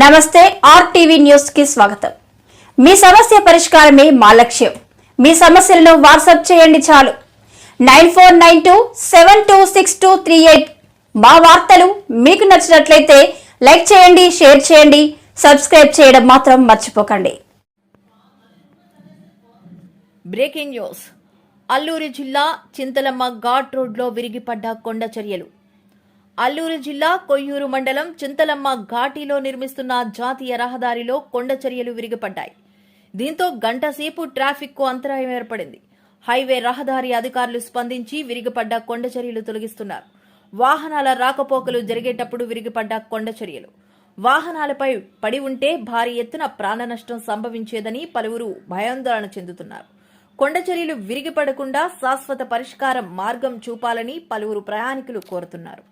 నమస్తే ఆర్టీవీ న్యూస్కి స్వాగతం. మీ సమస్య పరిష్కారమే మా లక్ష్యం. మీ సమస్యలను వాట్సాప్ చేయండి చాలు. Nine four nine two seven two six two three eight మా వార్తలు మీకు నచ్చినట్లయితే లైక్ చేయండి షేర్ చేయండి సబ్స్క్రైబ్ చేయడం మాత్రం మర్చిపోకండి. Breaking news. అల్లూరి జిల్లా చింతలమ్మ ఘాట్ రోడ్లో విరిగిపడ్డ కొండ చర్యలు. అల్లూరు జిల్లా కొయ్యూరు మండలం చింతలమ్మ ఘాటీలో నిర్మిస్తున్న జాతీయ రహదారిలో కొండ చర్యలు విరిగిపడ్డాయి. దీంతో గంటసేపు ట్రాఫిక్కు అంతరాయం ఏర్పడింది. హైవే రహదారి అధికారులు స్పందించి విరిగిపడ్డ కొండ చర్యలు తొలగిస్తున్నారు. వాహనాల రాకపోకలు జరిగేటప్పుడు విరిగిపడ్డ కొండ చర్యలు. వాహనాలపై పడి ఉంటే భారీ ఎత్తున ప్రాణ నష్టం సంభవించేదని పలువురు భయాందోళన చెందుతున్నారు. కొండ చర్యలు విరిగిపడకుండా శాశ్వత పరిష్కారం మార్గం చూపాలని పలువురు ప్రయాణికులు కోరుతున్నారు.